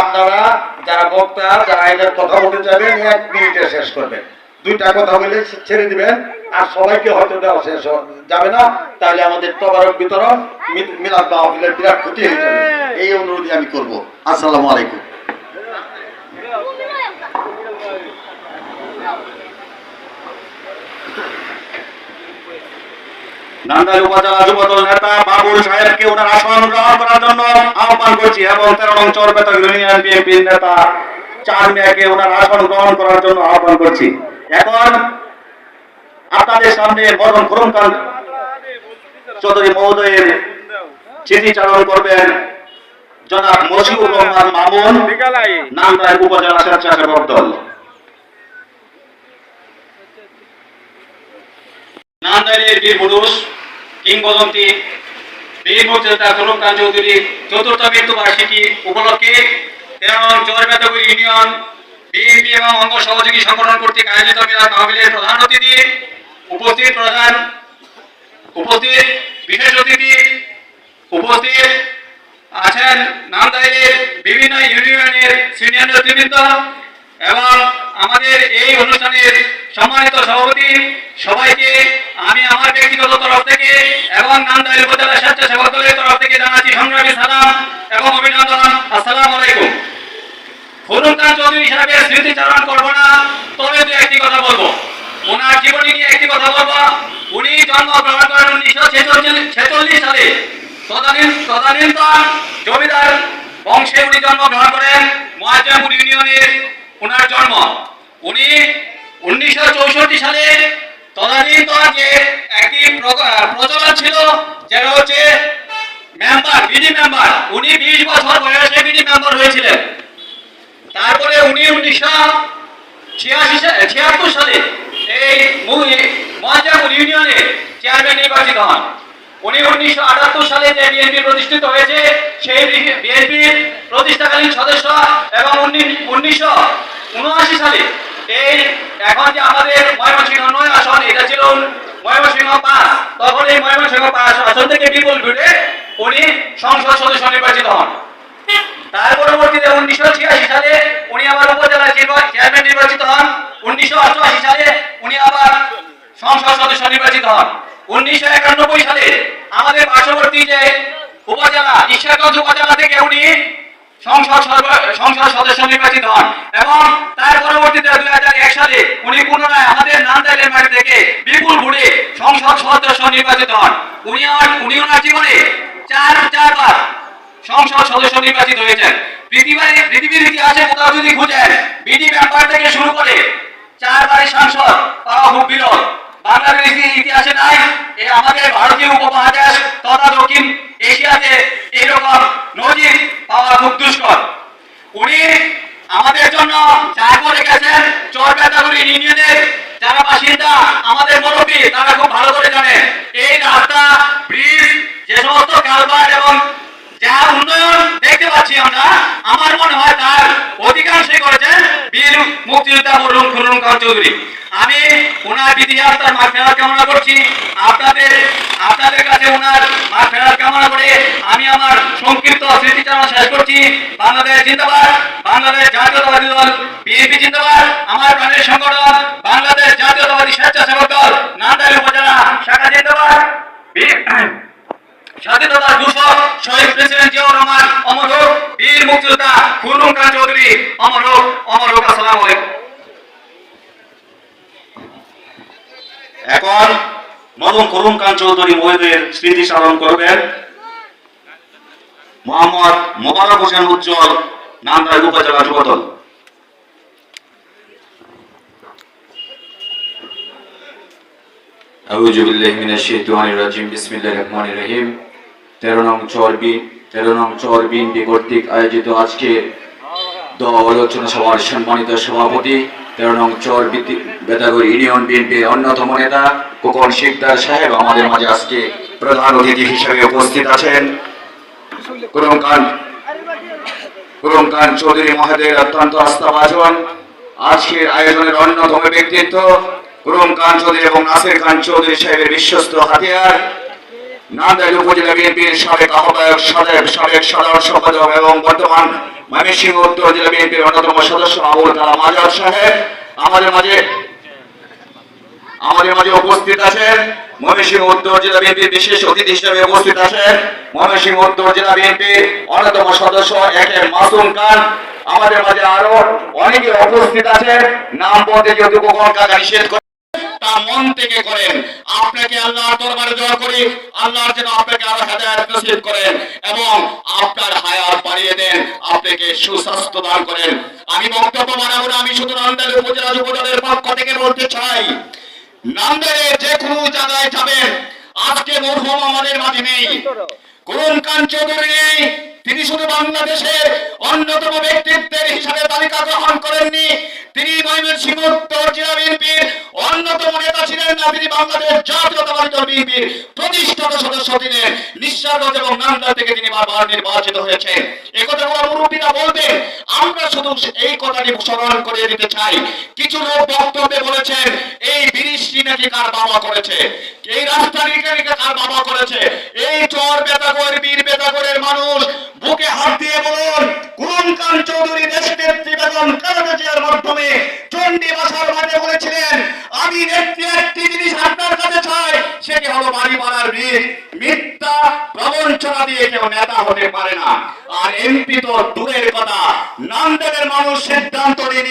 আপনারা যারা বক্তা, যারা এদের কথা বলতে চাইবেন, এক মিনিটে শেষ করবেন। দুইটা কথা বলে ছেড়ে দিবেন, আর সবাইকে হয়তো দেওয়া শেষ যাবে না। তাহলে আমাদের তবারক বিতরণ মিলাদ মাহফিলের বিরাট ক্ষতি হয়ে যাবে। এই অনুরোধই আমি করব। আসসালামু আলাইকুম। নান্দাইল উপজেলা যুবদল নেতা বাবুল সাহেবকে ওনার আসন গ্রহণ করার জন্য আহ্বান করছি এবং তেরো নং চরপেতা ইউনিয়ন বিএনপির নেতা চার মেয়াকে ওনার আসন গ্রহণ করার জন্য আহ্বান করছি। এখন আপনাদের সামনে মদন খুরমকান চৌধুরী মহোদয়ের স্মৃতিচারণ করবেন জনাব মজিবুর রহমান মামুন নান্দাইল উপজেলা স্বেচ্ছাসেবক দল। নান্দাইলের বীর পুরুষ কিংবদন্তি বীর মুক্তিযোদ্ধা তরুণ খান চৌধুরী চতুর্থ মৃত্যুবার্ষিকী উপলক্ষে তেরো নং চরবেতগুড়ি ইউনিয়ন, বিএনপি এবং অঙ্গ সহযোগী সংগঠন কর্তৃক আয়োজিত মিলাদ মাহফিলের প্রধান অতিথি উপস্থিত প্রধান উপস্থিত বিশেষ অতিথি উপস্থিত আছেন নান্দাইলের বিভিন্ন ইউনিয়নের সিনিয়র নেতৃবৃন্দ এবং আমাদের এই অনুষ্ঠানের সম্মানিত সভাপতি সবাইকে আমি আমার ব্যক্তিগত তরফ থেকে এবং নান্দাইল উপজেলা স্বেচ্ছাসেবক দলের তরফ থেকে জানাচ্ছি সংগ্রামী সালাম এবং অভিনন্দন। আসসালামু আলাইকুম। ফরুন খান চৌধুরী সাহেবের স্মৃতিচারণ করব না, তবে দু একটি কথা বলব। ওনার জীবনী নিয়ে একটি কথা বলব। উনি জন্মগ্রহণ করেন উনিশশো ছেচল্লিশ সালে। তদানীন তদানীন্তন জমিদার বংশে উনি জন্মগ্রহণ করেন মহাজমপুর ইউনিয়নের ওনার জন্ম। উনি উনিশশো চৌষট্টি সালে তদানীন্তন যে একটি প্র- প্রচলন ছিল, যেটা হচ্ছে মেম্বার বিডি মেম্বার উনি বিশ বছর বয়সে বিডি মেম্বার হয়েছিলেন। তারপরে উনি উনিশশো ছিয়াশি ছিয়াত্তর সালে এই মহাজাপুর ইউনিয়নে চেয়ারম্যান নির্বাচিত হন। উনি উনিশশো আটাত্তর সালে যে বিএনপি প্রতিষ্ঠিত হয়েছে, সেই বিএনপির প্রতিষ্ঠাকালীন সদস্য এবং উনিশশো উনআশি সালে এই, এখন যে আমাদের ময়মনসিংহ নয় আসন, এটা ছিল ময়মনসিংহ পাঁচ। তখন এই ময়মনসিংহ পাঁচ আসন থেকে বিপুল ভোটে উনি সংসদ সদস্য নির্বাচিত হন। তার পরবর্তীতে উনিশশো ছিয়াশি সালে উনি আবার উপজেলা চেয়ারম্যান নির্বাচিত হন। উনিশশো অষ্টআশি সালে উনি আবার সংসদ সদস্য নির্বাচিত হন। উনিশশো একানব্বই সালে আমাদের পার্শ্ববর্তী যে উপজেলা, ঈশ্বরগঞ্জ উপজেলা থেকে উনি সংসদ সংসদ সদস্য নির্বাচিত হন। এবং তার পরবর্তীতে দুই হাজার এক সালে উনি পুনরায় আমাদের নান্দাইলের মাটি থেকে বিপুল ভোটে সংসদ সদস্য নির্বাচিত হন। উনি উনি ওনার জীবনে চার চারবার সংসদ সদস্য নির্বাচিত হয়েছেন। পৃথিবীর ইতিহাসে কোথাও যদি খুঁজেন বিডি মেম্বার থেকে শুরু করে চারবারের সাংসদ পাওয়া খুব বিরল। বাংলাদেশের ইতিহাসে নাই, এ আমাদের ভারতীয় উপমহাদেশ তথা দক্ষিণ এশিয়াতে এরকম নজির খুব দুষ্কর উনি আমাদের জন্য যা করে গেছেন। চর বেতাগুড়ি ইউনিয়নের যারা বাসিন্দা, আমাদের মুরব্বী, তারা খুব ভালো করে জানেন। এই রাস্তা, ব্রিজ, যে সমস্ত কালভার্ট এবং যা উন্নয়ন দেখতে পাচ্ছি আমরা, আমার মনে হয় তার অধিকাংশই করেছেন বীর মুক্তিযোদ্ধা মরহুম খুরুম খান চৌধুরী। আমি ওনার ইতিহাস, তার মাঠ কামনা করছি, আপনাদের আপনাদের কাছে ওনার মাঠ ফেরার কামনা করে আমি আমার সংক্ষিপ্ত স্মৃতিচারণ শেষ করছি। বাংলাদেশ জিন্দাবাদ, বাংলাদেশ জাতীয়তাবাদী দল, বিএনপি জিন্দাবাদ, আমার প্রাণের সংগঠন, বাংলাদেশ জাতীয়তাবাদী স্বেচ্ছাসেবক দল, নান্দাইল উপজেলা, শাখা জিন্দাবাদ। বি- স্বাধীনতা দূষক শহীদ প্রেসিডেন্ট জিয়াউর রহমান, অমর হোক। বীর মুক্তিযোদ্ধা খান চৌধুরী, অমর হোক অমর হোক, আসসালামু এখন মদন চৌধুরী স্মৃতি স্মরণ করবেন। মোহাম্মদ মোবারক হোসেন উজ্জ্বল নান্দাইল উপজেলা যুবদল। আউযু বিল্লাহি মিনাশ শাইতানির রাজিম, বিসমিল্লাহির রহমানির রহিম। 13 নং চরবি 13 নং চরবিন কর্তৃক আয়োজিত আজকে সভার সম্মানিত সভাপতি 13 নং চরবি ইউনিয়ন অন্যতম নেতা কোকন শিকদার সাহেব আমাদের মাঝে আজকে প্রধান অতিথি হিসেবে উপস্থিত আছেন। কুরম খান কুরম খান চৌধুরী মহোদয়ের অত্যন্ত আস্থাভাজন। আজকের আয়োজনের অন্যতম ব্যক্তিত্ব কুরম খান চৌধুরী এবং নাসির খান চৌধুরী সাহেবের বিশ্বস্ত হাতিয়ার। নান্দাইল উপজেলা বিএনপির সাবেক আহ্বায়ক, সাবেক সাবেক সাধারণ সম্পাদক এবং বর্তমান ময়মনসিংহ উত্তর জেলা বিএনপির অন্যতম সদস্য আবুল কালাম আজাদ সাহেব। আমাদের মাঝে আমাদের মাঝে উপস্থিত আছেন ময়মনসিংহ উত্তর জেলা বিএনপির বিশেষ অতিথি হিসেবে উপস্থিত আছেন ময়মনসিংহ উত্তর জেলা বিএনপির অন্যতম সদস্য একে মাসুম খান। আমাদের মাঝে আরও অনেকে উপস্থিত আছেন। নাম বলতে যেহেতু কখন কাকা নিষেধ করে তা মন থেকে করেন। আপনাকে আল্লাহর দরবারে দোয়া করি। আল্লাহর যেন আপনাকে আরও হেদায়েত নসিব করেন এবং আপনার হায়াত বাড়িয়ে দেন। আপনাকে সুস্বাস্থ্য দান করেন। আমি বক্তব্য বানাবো না, আমি শুধু নান্দাইল উপজেলা যুব দলের পক্ষ থেকে বলতে চাই নান্দাইলে যে কোনো জায়গায় যাবেন। আজকে মরহুম আমাদের মাঝে নেই। করুণ কান চৌধুরী নেই। তিনি শুধু বাংলাদেশের অন্যতম ব্যক্তিত্বের হিসাবে তালিকা গ্রহণ করেননি। তিনি ময়মনসিংহ উত্তর জেলা বিএনপির অন্যতম নেতা ছিলেন না, তিনি বাংলাদেশ জাতীয়তাবাদী দল বিএনপির প্রতিষ্ঠাতা সদস্য ছিলেন নিঃস্বার্থ এবং নান্দা থেকে তিনি বারবার নির্বাচিত হয়েছেন। একথা বলা মুরব্বীরা বলবেন আমরা শুধু এই কথাটি স্মরণ করে দিতে চাই। কিছু লোক বক্তব্যে বলেছেন, এই বৃষ্টি নাকি কার বাবা করেছে? এই রাস্তা নাকি কার বাবা করেছে? এই চর বেতাগর, বীর বেতাগরের মানুষ বুকে হাত দিয়ে বলুন কোন কান চৌধুরী দেশ নেত্রী বেগম খালেদা মাধ্যমে চণ্ডী বাসার মাঝে বলেছিলেন, আমি নেত্রী একটি জিনিস আপনার কাছে চাই, সেটি হলো বাড়ি বাড়ার বীর মিথ্যা প্রবঞ্চনা দিয়ে কেউ নেতা হতে পারে না। আর এমপি তো দূরের কথা নান্দেলের মানুষ সিদ্ধান্ত নিয়ে